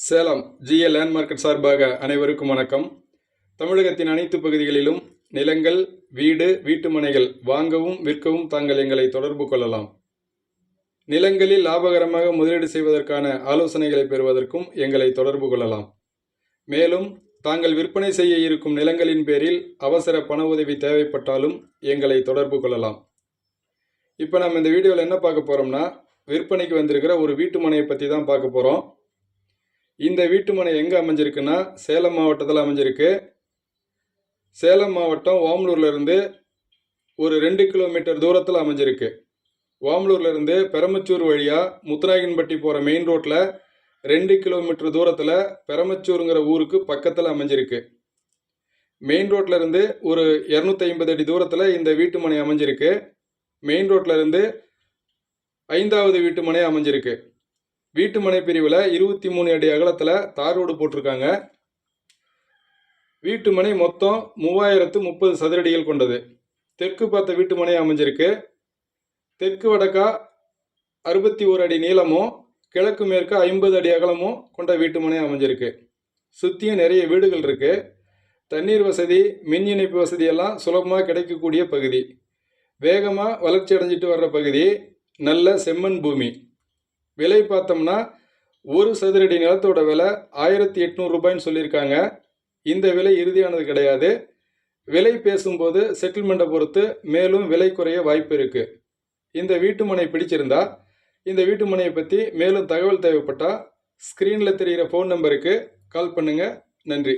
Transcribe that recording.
Salem GA land market சார்பாக அனைவருக்கும் வணக்கம். தமிழகத்தின் அனைத்து பகுதிகளிலும் நிலங்கள் வீடு வீட்டுமனைகள் வாங்கவும் விற்கவும் தாங்கள் எங்களை தொடர்பு கொள்ளலாம். நிலங்களில் லாபகரமாக முதலீடு செய்வதற்கான ஆலோசனைகளை பெறுவதற்கும் எங்களை தொடர்பு கொள்ளலாம். மேலும் தாங்கள் விற்பனை செய்ய இருக்கும் நிலங்களின் பேரில் அவசர பண உதவி தேவைப்பட்டாலும் எங்களை தொடர்பு கொள்ளலாம். இப்போ நம்ம இந்த வீடியோவில் என்ன பார்க்க போகிறோம்னா விற்பனைக்கு வந்திருக்கிற ஒரு வீட்டு மனையை பற்றி தான் பார்க்க போகிறோம் இந்த வீட்டுமனை எங்கே அமைஞ்சிருக்குன்னா சேலம் மாவட்டத்தில் அமைஞ்சிருக்கு. சேலம் மாவட்டம் ஓமலூர்லேருந்து ஒரு ரெண்டு கிலோமீட்டர் தூரத்தில் அமைஞ்சிருக்கு. ஓமலூர்ல பெரமச்சூர் வழியாக முத்துநாயகன்பட்டி போகிற மெயின் ரோட்டில் ரெண்டு கிலோமீட்டர் தூரத்தில் பெரமச்சூருங்கிற ஊருக்கு பக்கத்தில் அமைஞ்சிருக்கு. மெயின் ரோட்லருந்து ஒரு இரநூத்தி ஐம்பது அடி தூரத்தில் இந்த வீட்டு மனை அமைஞ்சிருக்கு. மெயின் ரோட்லேருந்து ஐந்தாவது வீட்டு மனை அமைஞ்சிருக்கு. வீட்டு மனை பிரிவில் இருபத்தி மூணு அடி அகலத்தில் தார் ரோடு போட்டிருக்காங்க. வீட்டு மனை மொத்தம் மூவாயிரத்து முப்பது சதுரடிகள் கொண்டது. தெற்கு பார்த்த வீட்டு மனை அமைஞ்சிருக்கு. தெற்கு வடக்கா அறுபத்தி ஒரு அடி நீளமும் கிழக்கு மேற்கு ஐம்பது அடி அகலமும் கொண்ட வீட்டு மனை அமைஞ்சிருக்கு. சுற்றியும் நிறைய வீடுகள் இருக்குது தண்ணீர் வசதி மின் இணைப்பு வசதி எல்லாம் சுலபமாக கிடைக்கக்கூடிய பகுதி. வேகமாக வளர்ச்சி அடைஞ்சிட்டு வர்ற பகுதி. நல்ல செம்மண் பூமி. விலை பார்த்தோம்னா ஒரு சதுரடி நிலத்தோட விலை ஆயிரத்தி எட்நூறு ரூபாய்ன்னு சொல்லியிருக்காங்க. இந்த விலை இறுதியானது கிடையாது. விலை பேசும்போது செட்டில்மெண்ட்டை பொறுத்து மேலும் விலை குறைய வாய்ப்பு இருக்குது இந்த வீட்டு மனை பிடிச்சிருந்தா இந்த வீட்டு மனையை பற்றி மேலும் தகவல் தேவைப்பட்டால் ஸ்க்ரீனில் தெரிகிற ஃபோன் நம்பருக்கு கால் பண்ணுங்கள் நன்றி.